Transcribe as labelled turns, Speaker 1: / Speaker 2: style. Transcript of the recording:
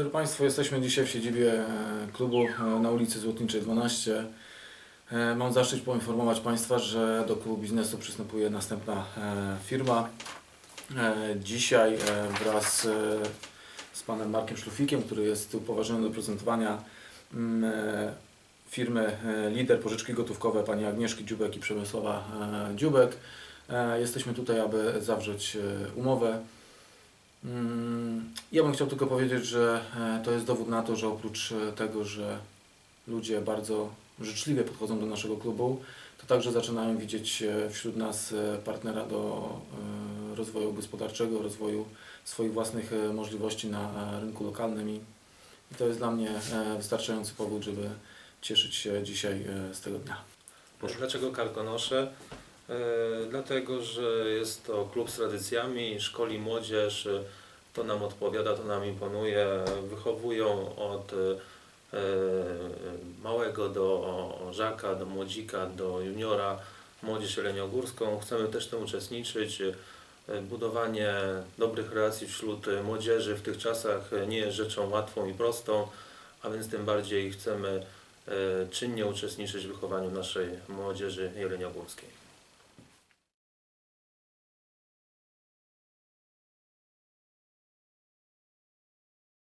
Speaker 1: Dzień dobry Państwu, jesteśmy dzisiaj w siedzibie e, klubu e, na ulicy Złotniczej 12. E, Mam zaszczyt poinformować Państwa, że do klubu biznesu przystępuje następna firma. Dzisiaj wraz z panem Markiem Szlufikiem, który jest upoważniony do prezentowania mm, firmy Lider Pożyczki Gotówkowe pani Agnieszki Dziubek i Przemysława e, Dziubek. Jesteśmy tutaj, aby zawrzeć umowę. Ja bym chciał tylko powiedzieć, że e, to jest dowód na to, że oprócz e, tego, że ludzie bardzo życzliwie podchodzą do naszego klubu, to także zaczynają widzieć e, wśród nas partnera do rozwoju gospodarczego, rozwoju swoich własnych możliwości na rynku lokalnym i to jest dla mnie wystarczający powód, żeby cieszyć się dzisiaj z tego dnia.
Speaker 2: Proszę. Dlaczego karkonosze? Dlatego, że jest to klub z tradycjami, szkoli młodzież, to nam odpowiada, to nam imponuje. Wychowują od e, małego do żaka, do młodzika, do juniora młodzież jeleniogórską. Chcemy też w tym uczestniczyć. E, Budowanie dobrych relacji wśród młodzieży w tych czasach nie jest rzeczą łatwą i prostą, a więc tym bardziej chcemy e, czynnie uczestniczyć w wychowaniu naszej młodzieży jeleniogórskiej.